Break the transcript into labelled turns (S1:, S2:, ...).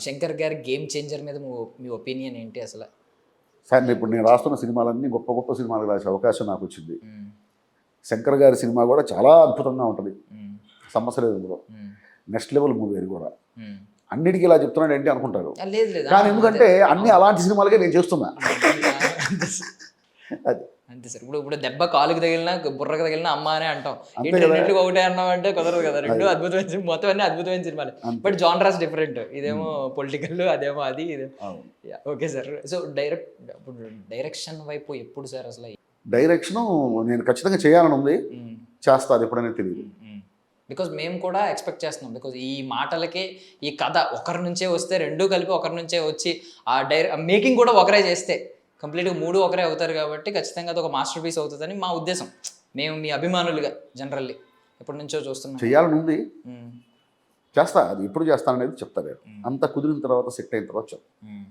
S1: శంకర్ గారి game changer మీద మీ- opinion ఏంటి అసలు
S2: సార్ ఇప్పుడు నేను రాస్తున్న సినిమాలన్నీ గొప్ప గొప్ప సినిమాలు రాసే అవకాశం నాకు వచ్చింది. శంకర్ గారి సినిమా కూడా చాలా అద్భుతంగా ఉంటుంది. సమస్య లేదు ఇందులో. నెక్స్ట్ లెవెల్ మూవీ అది కూడా. అన్నిటికీ ఇలా చెప్తున్నాడు ఏంటి అనుకుంటారు కానీ ఎందుకంటే అన్ని అలాంటి సినిమాలకే నేను చేస్తున్నా. అది.
S1: అంతే సార్. ఇప్పుడు ఇప్పుడు దెబ్బ కాలుకి తగిలినా బుర్రకు తగిలినా అమ్మ అనే అంటాం. రెండింటికి ఒకటే అన్నాం అంటే కుదరదు కదా. రెండు అద్భుతమైన సినిమా మొత్తం అన్ని అద్భుతమైన సినిమాలు. But genres different. ఇదేమో పొలిటికల్ అదేమో అది ఇదేమో
S2: అవును.
S1: Okay sir. సో డైరెక్ట్ ఇప్పుడు డైరెక్షన్ వైపు ఎప్పుడు సార్ అసలు
S2: డైరెక్షను నేను ఖచ్చితంగా చేయాలని ఉంది. చేస్తా అది ఎప్పుడైనా తెలియదు
S1: బికాజ్ మేము కూడా ఎక్స్పెక్ట్ చేస్తున్నాం. బికాజ్ ఈ మాటలకి ఈ కథ ఒకరి నుంచే వస్తే రెండూ కలిపి ఒకరి నుంచే వచ్చి ఆ డైర మేకింగ్ కూడా ఒకరే చేస్తే కంప్లీట్గా మూడు ఒకరే అవుతారు కాబట్టి ఖచ్చితంగా అది ఒక మాస్టర్ పీస్ అవుతుందని మా ఉద్దేశం. మేము మీ అభిమానులుగా జనరల్లీ ఎప్పటి నుంచో చూస్తున్నాం.
S2: చేయాలని ఉంది. చేస్తా అది ఎప్పుడు చేస్తాననేది చెప్తా నేను. అంత కుదిరిన తర్వాత సెట్ అయిన తర్వాత చెప్తా.
S1: మ్మ్.